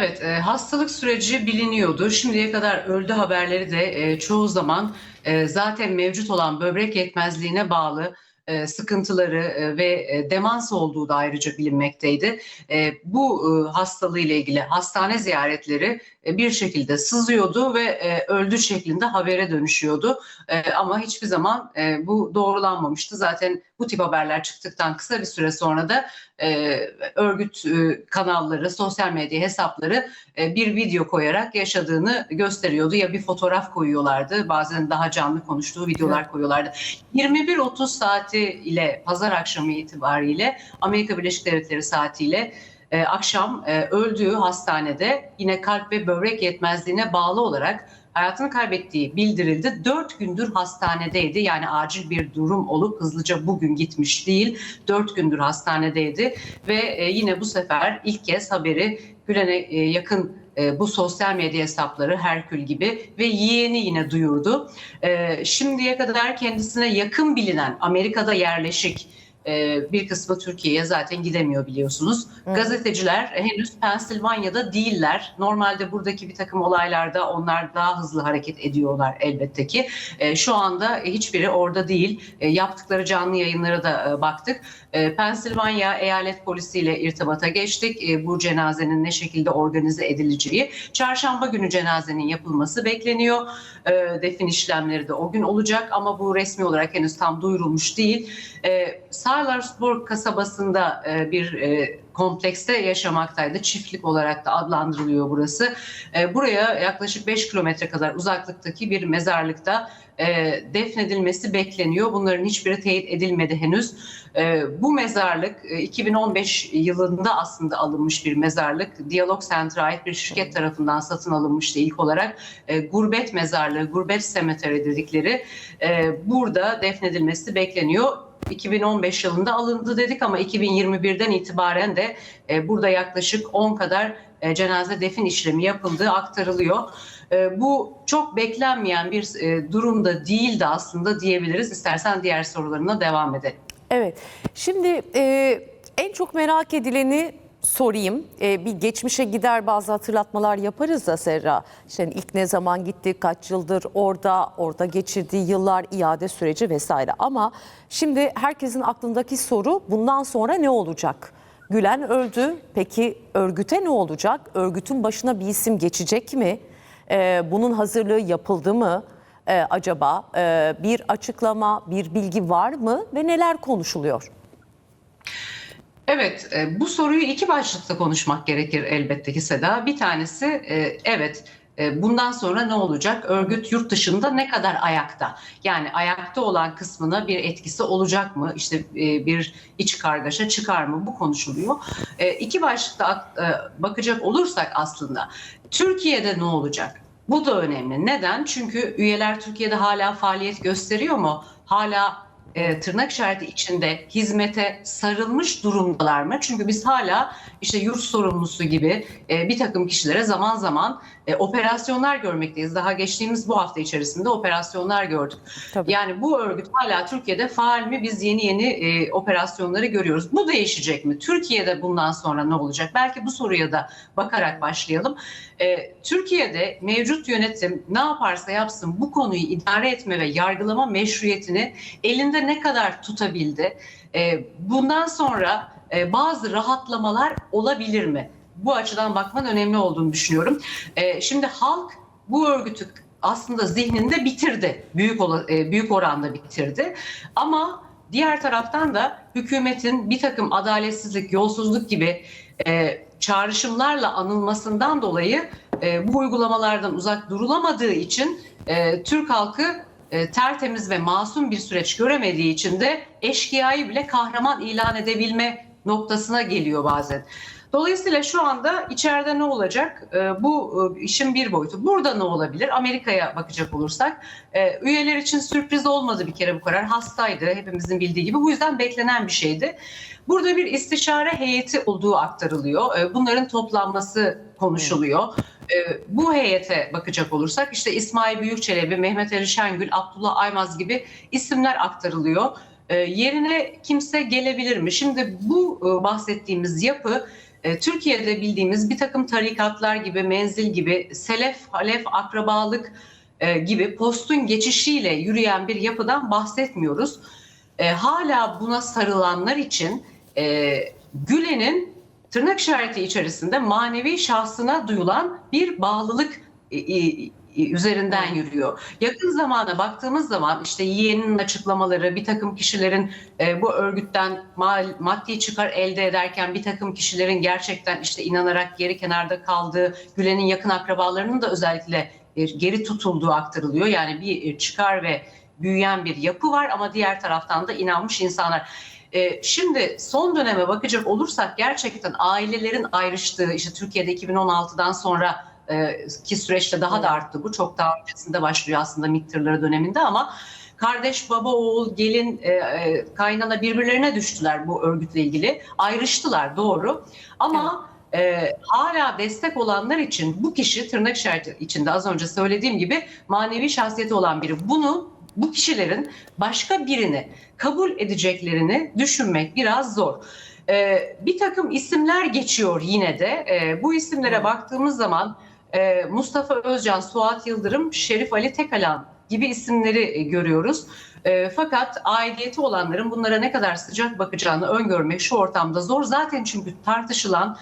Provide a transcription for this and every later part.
Evet, e, hastalık süreci biliniyordu. Şimdiye kadar öldü haberleri de e, çoğu zaman e, zaten mevcut olan böbrek yetmezliğine bağlı sıkıntıları e, ve e, demans olduğu da ayrıca bilinmekteydi. E, bu e, hastalığı ile ilgili hastane ziyaretleri e, bir şekilde sızıyordu ve e, öldü şeklinde habere dönüşüyordu. E, ama hiçbir zaman e, bu doğrulanmamıştı. Zaten bu tip haberler çıktıktan kısa bir süre sonra da e, örgüt e, kanalları, sosyal medya hesapları e, bir video koyarak yaşadığını gösteriyordu. Ya bir fotoğraf koyuyorlardı, bazen daha canlı konuştuğu videolar koyuyorlardı. 21.30 saati ile pazar akşamı itibariyle Amerika Birleşik Devletleri saatiyle e, akşam e, öldüğü hastanede yine kalp ve böbrek yetmezliğine bağlı olarak hayatını kaybettiği bildirildi. Dört gündür hastanedeydi. Yani acil bir durum olup hızlıca bugün gitmiş değil. Dört gündür hastanedeydi ve e, yine bu sefer ilk kez haberi Gülen'e e, yakın e, bu sosyal medya hesapları Herkül gibi ve yeğeni yine duyurdu. E, şimdiye kadar kendisine yakın bilinen Amerika'da yerleşik bir kısmı Türkiye'ye zaten gidemiyor biliyorsunuz. Gazeteciler henüz Pensilvanya'da değiller. Normalde buradaki bir takım olaylarda onlar daha hızlı hareket ediyorlar elbette ki. E, şu anda hiçbiri orada değil. E, yaptıkları canlı yayınlara da e, baktık. Pensilvanya eyalet polisiyle irtibata geçtik. Bu cenazenin ne şekilde organize edileceği. Çarşamba günü cenazenin yapılması bekleniyor. Defin işlemleri de o gün olacak ama bu resmi olarak henüz tam duyurulmuş değil. E, Sarlarsborg kasabasında e, bir e, komplekste yaşamaktaydı. Çiftlik olarak da adlandırılıyor burası. E, buraya yaklaşık 5 kilometre kadar uzaklıktaki bir mezarlıkta e, defnedilmesi bekleniyor. Bunların hiçbiri teyit edilmedi henüz. E, bu mezarlık e, 2015 yılında aslında alınmış bir mezarlık. Diyalog Center'a ait bir şirket tarafından satın alınmıştı ilk olarak. E, gurbet mezarlığı, gurbet semeteri dedikleri e, burada defnedilmesi bekleniyor. 2015 yılında alındı dedik ama 2021'den itibaren de e, burada yaklaşık 10 kadar e, cenaze defin işlemi yapıldığı aktarılıyor. E, bu çok beklenmeyen bir e, durumda değildi aslında diyebiliriz. İstersen diğer sorularına devam edelim. Evet. Şimdi e, en çok merak edileni sorayım. E, bir geçmişe gider bazı hatırlatmalar yaparız da Serra. İşte ilk ne zaman gitti, kaç yıldır orada, orada geçirdiği yıllar, iade süreci vesaire. Ama şimdi herkesin aklındaki soru bundan sonra ne olacak? Gülen öldü. Peki örgüte ne olacak? Örgütün başına bir isim geçecek mi? E, bunun hazırlığı yapıldı mı? e, acaba? E, bir açıklama, bir bilgi var mı ve neler konuşuluyor? Evet, e, bu soruyu iki başlıkta konuşmak gerekir elbette ki Seda. Bir tanesi e, evet e, bundan sonra ne olacak? Örgüt yurt dışında ne kadar ayakta? Yani ayakta olan kısmına bir etkisi olacak mı? İşte bir iç kargaşa çıkar mı? Bu konuşuluyor. İki başlıkta bakacak olursak aslında Türkiye'de ne olacak? Bu da önemli. Neden? Çünkü üyeler Türkiye'de hala faaliyet gösteriyor mu? Hala e, tırnak işareti içinde hizmete sarılmış durumdalar mı? Çünkü biz hala işte yurt sorumlusu gibi e, bir takım kişilere zaman zaman e, operasyonlar görmekteyiz. Daha geçtiğimiz bu hafta içerisinde operasyonlar gördük. Tabii. Yani bu örgüt hala Türkiye'de faal mi? Biz yeni yeni e, operasyonları görüyoruz. Bu değişecek mi? Türkiye'de bundan sonra ne olacak? Belki bu soruya da bakarak başlayalım. E, Türkiye'de mevcut yönetim ne yaparsa yapsın bu konuyu idare etme ve yargılama meşruiyetini elinde ne kadar tutabildi? E, bundan sonra e, bazı rahatlamalar olabilir mi? Bu açıdan bakman önemli olduğunu düşünüyorum. E, şimdi halk bu örgütü aslında zihninde bitirdi. Büyük e, büyük oranda bitirdi. Ama diğer taraftan da hükümetin bir takım adaletsizlik, yolsuzluk gibi e, çağrışımlarla anılmasından dolayı e, bu uygulamalardan uzak durulamadığı için e, Türk halkı e, tertemiz ve masum bir süreç göremediği için de eşkıyayı bile kahraman ilan edebilme noktasına geliyor bazen. Dolayısıyla şu anda içeride ne olacak? E, bu e, işin bir boyutu. Burada ne olabilir? Amerika'ya bakacak olursak e, üyeler için sürpriz olmadı bir kere bu karar. Hastaydı hepimizin bildiği gibi. Bu yüzden beklenen bir şeydi. Burada bir istişare heyeti olduğu aktarılıyor. E, bunların toplanması konuşuluyor. Bu heyete bakacak olursak işte İsmail Büyükçelebi, Mehmet Ali Şengül, Abdullah Aymaz gibi isimler aktarılıyor. Yerine kimse gelebilir mi? Şimdi bu bahsettiğimiz yapı Türkiye'de bildiğimiz bir takım tarikatlar gibi, menzil gibi, selef, halef, akrabalık e, gibi postun geçişiyle yürüyen bir yapıdan bahsetmiyoruz. E, hala buna sarılanlar için e, Gülen'in tırnak işareti içerisinde manevi şahsına duyulan bir bağlılık e, e, üzerinden yürüyor. Yakın zamana baktığımız zaman işte yeğeninin açıklamaları, bir takım kişilerin e, bu örgütten mal, maddi çıkar elde ederken bir takım kişilerin gerçekten işte inanarak geri kenarda kaldığı, Gülen'in yakın akrabalarının da özellikle e, geri tutulduğu aktarılıyor. Yani bir e, çıkar ve büyüyen bir yapı var ama diğer taraftan da inanmış insanlar. E, şimdi son döneme bakacak olursak gerçekten ailelerin ayrıştığı işte Türkiye'de 2016'dan sonra e, ki süreçte daha da arttı bu. Çok daha öncesinde başlıyor aslında MİT tırları döneminde ama kardeş baba oğul gelin e, e, kaynana birbirlerine düştüler bu örgütle ilgili. Ayrıştılar doğru. Ama e, hala destek olanlar için bu kişi tırnak işareti içinde az önce söylediğim gibi manevi şahsiyeti olan biri. Bunu bu kişilerin başka birini kabul edeceklerini düşünmek biraz zor. Ee, bir takım isimler geçiyor yine de. Ee, bu isimlere baktığımız zaman e, Mustafa Özcan, Suat Yıldırım, Şerif Ali Tekalan gibi isimleri e, görüyoruz. E, fakat aidiyeti olanların bunlara ne kadar sıcak bakacağını öngörmek şu ortamda zor. Zaten çünkü tartışılan,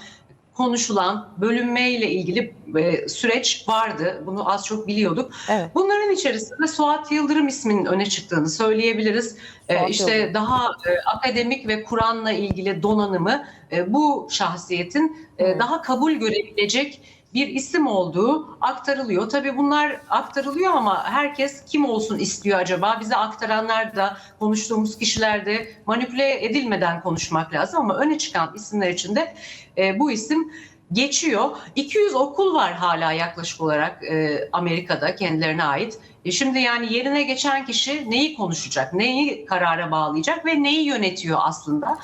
konuşulan bölünmeyle ilgili e, süreç vardı. Bunu az çok biliyorduk. Evet. Bunların içerisinde Suat Yıldırım isminin öne çıktığını söyleyebiliriz. Ee, Suat işte Yıldırım. daha e, akademik ve Kur'an'la ilgili donanımı bu şahsiyetin Evet. daha kabul görebilecek bir isim olduğu aktarılıyor. Tabii bunlar aktarılıyor ama herkes kim olsun istiyor acaba? Bize aktaranlar da konuştuğumuz kişiler de manipüle edilmeden konuşmak lazım ama öne çıkan isimler içinde e, bu isim geçiyor. 200 okul var hala yaklaşık olarak e, Amerika'da kendilerine ait. E şimdi yani yerine geçen kişi neyi konuşacak, neyi karara bağlayacak ve neyi yönetiyor aslında?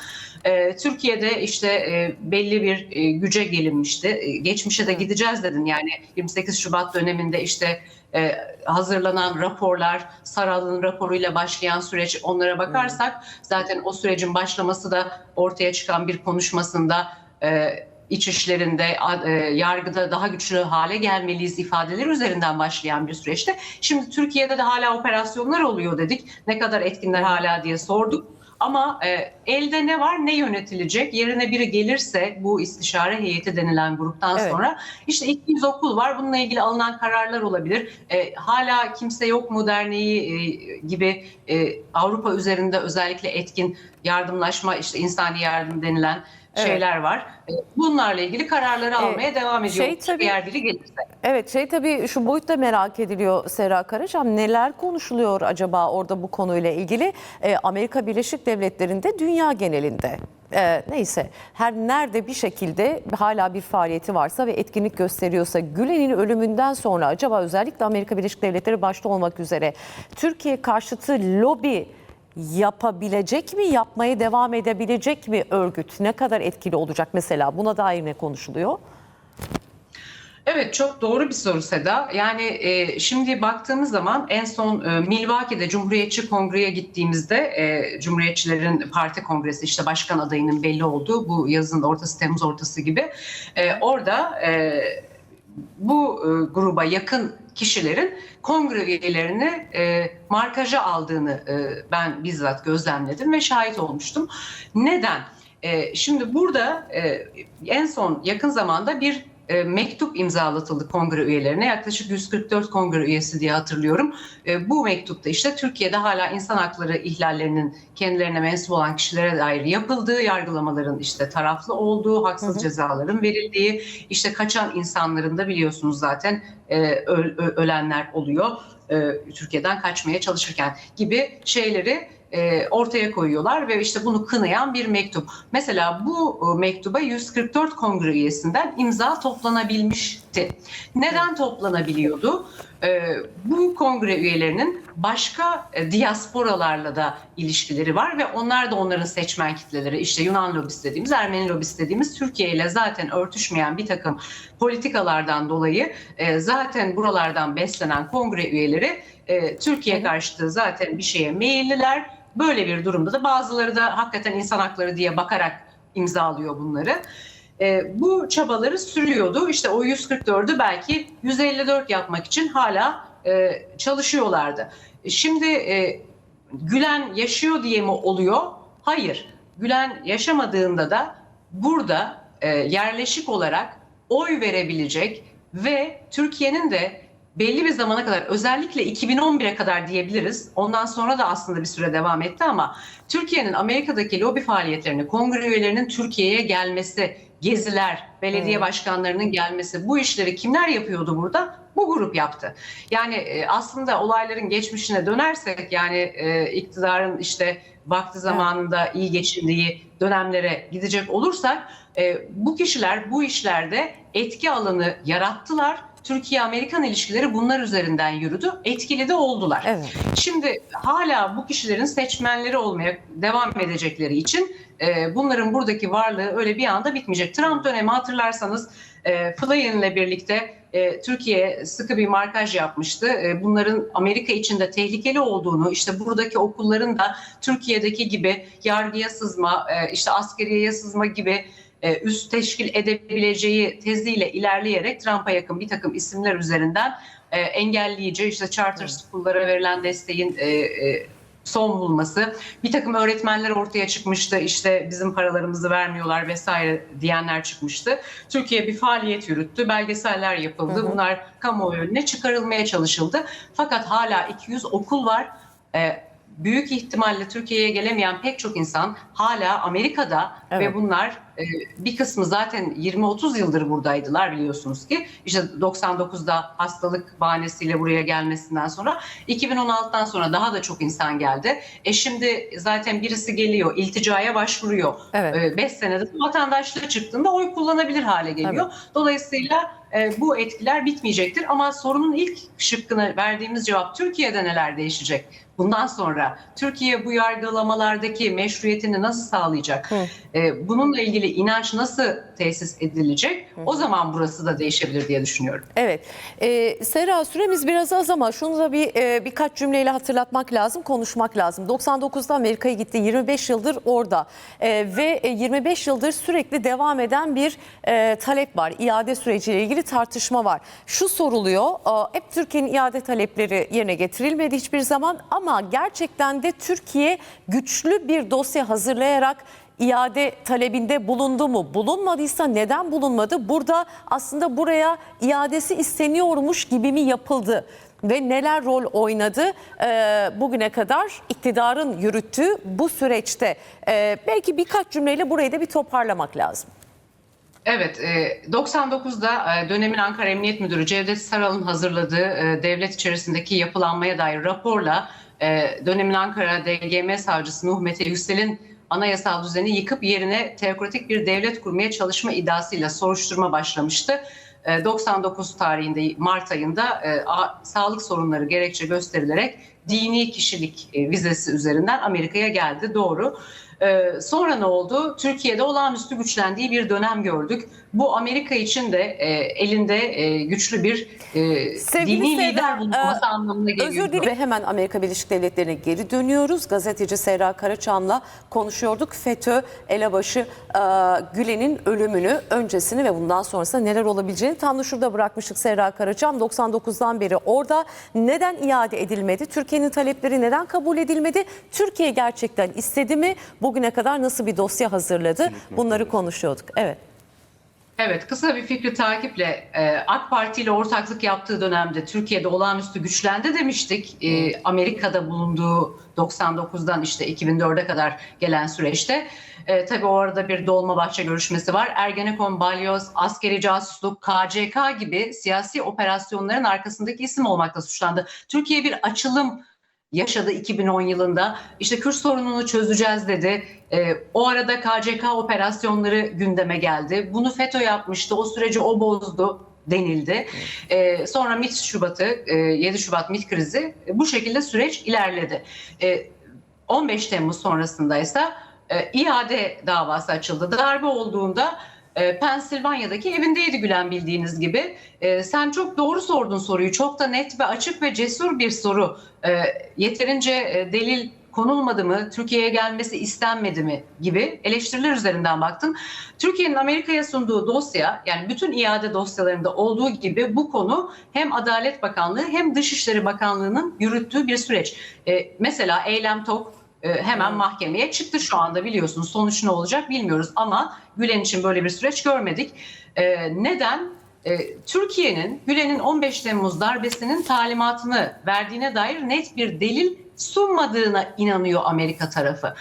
E, Türkiye'de işte e, belli bir e, güce gelinmişti. E, geçmişe de gideceğiz dedin yani 28 Şubat döneminde işte e, hazırlanan raporlar, Saral'ın raporuyla başlayan süreç onlara bakarsak zaten o sürecin başlaması da ortaya çıkan bir konuşmasında e, iç işlerinde, yargıda daha güçlü hale gelmeliyiz ifadeleri üzerinden başlayan bir süreçte. Şimdi Türkiye'de de hala operasyonlar oluyor dedik. Ne kadar etkinler hala diye sorduk. Ama e, elde ne var ne yönetilecek yerine biri gelirse bu istişare heyeti denilen gruptan Evet. sonra işte 200 okul var bununla ilgili alınan kararlar olabilir. E, hala kimse yok mu derneği e, gibi e, Avrupa üzerinde özellikle etkin yardımlaşma işte insani yardım denilen Evet. şeyler var. E, Bunlarla ilgili kararları almaya devam ediyor. şey tabii- Eğer biri gelirse. Evet şey tabii şu boyutta merak ediliyor Serra Karacan. Neler konuşuluyor acaba orada bu konuyla ilgili? Ee, Amerika Birleşik Devletleri'nde dünya genelinde. Ee, neyse her nerede bir şekilde hala bir faaliyeti varsa ve etkinlik gösteriyorsa Gülen'in ölümünden sonra acaba özellikle Amerika Birleşik Devletleri başta olmak üzere Türkiye karşıtı lobi yapabilecek mi, yapmaya devam edebilecek mi örgüt? Ne kadar etkili olacak mesela? Buna dair ne konuşuluyor? Evet çok doğru bir soru Seda. Yani e, şimdi baktığımız zaman en son e, Milwaukee'de Cumhuriyetçi Kongre'ye gittiğimizde e, Cumhuriyetçilerin parti kongresi işte başkan adayının belli olduğu bu yazın ortası Temmuz ortası gibi e, orada e, bu e, gruba yakın kişilerin kongre üyelerini e, markaja aldığını e, ben bizzat gözlemledim ve şahit olmuştum. Neden? E, şimdi burada e, en son yakın zamanda bir e, mektup imzalatıldı kongre üyelerine. Yaklaşık 144 kongre üyesi diye hatırlıyorum. E, bu mektupta işte Türkiye'de hala insan hakları ihlallerinin kendilerine mensup olan kişilere dair yapıldığı, yargılamaların işte taraflı olduğu, haksız Hı hı. cezaların verildiği, işte kaçan insanların da biliyorsunuz zaten e, öl- ölenler oluyor. e, Türkiye'den kaçmaya çalışırken gibi şeyleri e, ortaya koyuyorlar ve işte bunu kınayan bir mektup. Mesela bu e, mektuba 144 kongre üyesinden imza toplanabilmişti. Neden toplanabiliyordu? E, bu kongre üyelerinin başka e, diasporalarla da ilişkileri var ve onlar da onların seçmen kitleleri. İşte Yunan lobisi dediğimiz, Ermeni lobisi dediğimiz Türkiye ile zaten örtüşmeyen bir takım politikalardan dolayı e, zaten buralardan beslenen kongre üyeleri e, Türkiye karşıtı zaten bir şeye meyilliler. Böyle bir durumda da bazıları da hakikaten insan hakları diye bakarak imzalıyor bunları. E, bu çabaları sürüyordu. İşte o 144'ü belki 154 yapmak için hala e, çalışıyorlardı. Şimdi e, Gülen yaşıyor diye mi oluyor? Hayır. Gülen yaşamadığında da burada e, yerleşik olarak oy verebilecek ve Türkiye'nin de belli bir zamana kadar özellikle 2011'e kadar diyebiliriz. Ondan sonra da aslında bir süre devam etti ama Türkiye'nin Amerika'daki lobi faaliyetlerini, kongre üyelerinin Türkiye'ye gelmesi, geziler, belediye başkanlarının gelmesi bu işleri kimler yapıyordu burada? Bu grup yaptı. Yani e, aslında olayların geçmişine dönersek yani e, iktidarın işte vakti zamanında iyi geçindiği dönemlere gidecek olursak e, bu kişiler bu işlerde etki alanı yarattılar. Türkiye-Amerikan ilişkileri bunlar üzerinden yürüdü. Etkili de oldular. Evet. Şimdi hala bu kişilerin seçmenleri olmaya devam edecekleri için e, bunların buradaki varlığı öyle bir anda bitmeyecek. Trump dönemi hatırlarsanız e, Flynn ile birlikte e, Türkiye sıkı bir markaj yapmıştı. E, bunların Amerika içinde tehlikeli olduğunu, işte buradaki okulların da Türkiye'deki gibi yargıya sızma, e, işte askeriyeye sızma gibi e, üst teşkil edebileceği teziyle ilerleyerek Trump'a yakın bir takım isimler üzerinden e, engelleyici, işte charter school'lara verilen desteğin e, e, son bulması. Bir takım öğretmenler ortaya çıkmıştı. İşte bizim paralarımızı vermiyorlar vesaire diyenler çıkmıştı. Türkiye bir faaliyet yürüttü. Belgeseller yapıldı. Hı hı. Bunlar kamuoyu önüne çıkarılmaya çalışıldı. Fakat hala 200 okul var. Ee, büyük ihtimalle Türkiye'ye gelemeyen pek çok insan hala Amerika'da Evet. ve bunlar e, bir kısmı zaten 20-30 yıldır buradaydılar biliyorsunuz ki. İşte 99'da hastalık bahanesiyle buraya gelmesinden sonra 2016'dan sonra daha da çok insan geldi. E şimdi zaten birisi geliyor, ilticaya başvuruyor. Evet. 5 senede vatandaşlığı çıktığında oy kullanabilir hale geliyor. Dolayısıyla e, bu etkiler bitmeyecektir. Ama sorunun ilk şıkkını verdiğimiz cevap Türkiye'de neler değişecek? Bundan sonra Türkiye bu yargılamalardaki meşruiyetini nasıl sağlayacak? Hı. E, bununla ilgili inanç nasıl tesis edilecek? O zaman burası da değişebilir diye düşünüyorum. Evet. Ee, Sera süremiz biraz az ama şunu da bir e, birkaç cümleyle hatırlatmak lazım, konuşmak lazım. 99'da Amerika'ya gitti, 25 yıldır orada Ee, ve e, 25 yıldır sürekli devam eden bir e, talep var. İade süreciyle ilgili tartışma var. Şu soruluyor, e, hep Türkiye'nin iade talepleri yerine getirilmedi hiçbir zaman ama gerçekten de Türkiye güçlü bir dosya hazırlayarak iade talebinde bulundu mu? Bulunmadıysa neden bulunmadı? Burada aslında buraya iadesi isteniyormuş gibi mi yapıldı? Ve neler rol oynadı Ee, bugüne kadar iktidarın yürüttüğü bu süreçte? Ee, belki birkaç cümleyle burayı da bir toparlamak lazım. Evet, e, 99'da e, dönemin Ankara Emniyet Müdürü Cevdet Saral'ın hazırladığı e, devlet içerisindeki yapılanmaya dair raporla e, dönemin Ankara DGM savcısı Nuh Mete Yüksel'in anayasal düzeni yıkıp yerine teokratik bir devlet kurmaya çalışma iddiasıyla soruşturma başlamıştı. E, 99 tarihinde Mart ayında e, sağlık sorunları gerekçe gösterilerek dini kişilik e, vizesi üzerinden Amerika'ya geldi. Doğru. Ee, sonra ne oldu? Türkiye'de olağanüstü güçlendiği bir dönem gördük. Bu Amerika için de e, elinde e, güçlü bir e, Sevgili dini Sevda, lider bulunması e, anlamına geliyor. Özür dilerim. Ve hemen Amerika Birleşik Devletleri'ne geri dönüyoruz. Gazeteci Serra Karaçam'la konuşuyorduk. FETÖ elebaşı e, Gülen'in ölümünü, öncesini ve bundan sonrasında neler olabileceğini tam da şurada bırakmıştık Serra Karaçam. 99'dan beri orada neden iade edilmedi? Türkiye'nin talepleri neden kabul edilmedi? Türkiye gerçekten istedi mi? Bugüne kadar nasıl bir dosya hazırladı? Bunları konuşuyorduk. Evet. Evet, kısa bir fikri takiple e, AK Parti ile ortaklık yaptığı dönemde Türkiye'de olağanüstü güçlendi demiştik. E, Amerika'da bulunduğu 99'dan işte 2004'e kadar gelen süreçte. E, tabii o arada bir Dolmabahçe görüşmesi var. Ergenekon, Balyoz, askeri casusluk, KCK gibi siyasi operasyonların arkasındaki isim olmakla suçlandı. Türkiye bir açılım yaşadı 2010 yılında. İşte Kürt sorununu çözeceğiz dedi. Ee, o arada KCK operasyonları gündeme geldi. Bunu FETÖ yapmıştı. O süreci o bozdu denildi. Ee, sonra MİT Şubat'ı, e, 7 Şubat MİT krizi e, bu şekilde süreç ilerledi. Ee, 15 Temmuz sonrasında ise e, iade davası açıldı. Darbe olduğunda e, Pensilvanya'daki evindeydi Gülen bildiğiniz gibi. E, sen çok doğru sordun soruyu. Çok da net ve açık ve cesur bir soru. E, yeterince e, delil konulmadı mı, Türkiye'ye gelmesi istenmedi mi gibi eleştiriler üzerinden baktım. Türkiye'nin Amerika'ya sunduğu dosya yani bütün iade dosyalarında olduğu gibi bu konu hem Adalet Bakanlığı hem Dışişleri Bakanlığı'nın yürüttüğü bir süreç. E, mesela Eylem Tok hemen mahkemeye çıktı şu anda biliyorsunuz. Sonuç ne olacak bilmiyoruz ama Gülen için böyle bir süreç görmedik. E, neden? E, Türkiye'nin Gülen'in 15 Temmuz darbesinin talimatını verdiğine dair net bir delil sunmadığına inanıyor Amerika tarafı.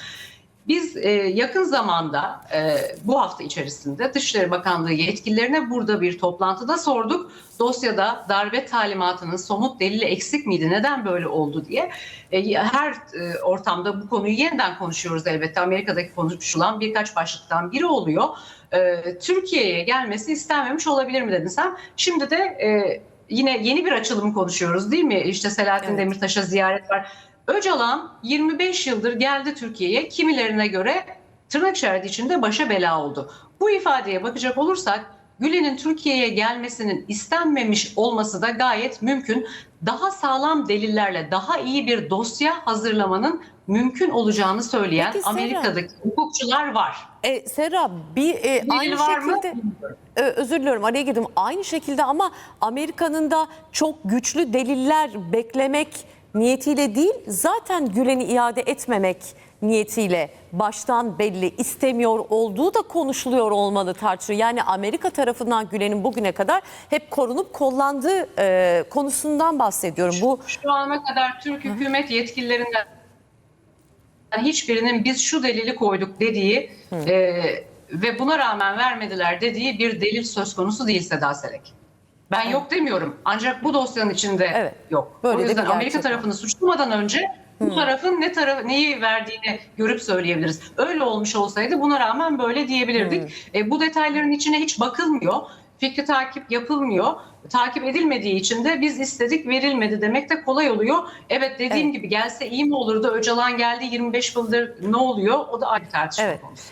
Biz e, yakın zamanda e, bu hafta içerisinde Dışişleri Bakanlığı yetkililerine burada bir toplantıda sorduk. Dosyada darbe talimatının somut delili eksik miydi? Neden böyle oldu diye. E, her e, ortamda bu konuyu yeniden konuşuyoruz elbette. Amerika'daki konuşulan birkaç başlıktan biri oluyor. E, Türkiye'ye gelmesi istenmemiş olabilir mi dedin sen? Şimdi de e, yine yeni bir açılım konuşuyoruz değil mi? İşte Selahattin Evet. Demirtaş'a ziyaret var. Öcalan 25 yıldır geldi Türkiye'ye. Kimilerine göre tırnak işareti içinde başa bela oldu. Bu ifadeye bakacak olursak Gülen'in Türkiye'ye gelmesinin istenmemiş olması da gayet mümkün. Daha sağlam delillerle daha iyi bir dosya hazırlamanın mümkün olacağını söyleyen Peki Serap. Amerika'daki hukukçular var. E, Serap bir e, Delil aynı var mı? şekilde e, özür diliyorum araya girdim. Aynı şekilde ama Amerika'nın da çok güçlü deliller beklemek niyetiyle değil zaten Gülen'i iade etmemek niyetiyle baştan belli istemiyor olduğu da konuşuluyor olmalı tartışılıyor. Yani Amerika tarafından Gülen'in bugüne kadar hep korunup kollandığı e, konusundan bahsediyorum. Bu Şu ana kadar Türk hükümet yetkililerinden hiçbirinin biz şu delili koyduk dediği e, ve buna rağmen vermediler dediği bir delil söz konusu değil Seda Selek. Ben yok demiyorum. Ancak bu dosyanın içinde Evet. yok. Böyle o yüzden Amerika tarafını suçlamadan önce bu tarafın ne tarafı neyi verdiğini görüp söyleyebiliriz. Öyle olmuş olsaydı buna rağmen böyle diyebilirdik. E, bu detayların içine hiç bakılmıyor. Fikri takip yapılmıyor. Takip edilmediği için de biz istedik verilmedi demek de kolay oluyor. Evet dediğim Evet. gibi gelse iyi mi olurdu? Öcalan geldi 25 yıldır ne oluyor? O da ayrı tartışma Evet. konusu.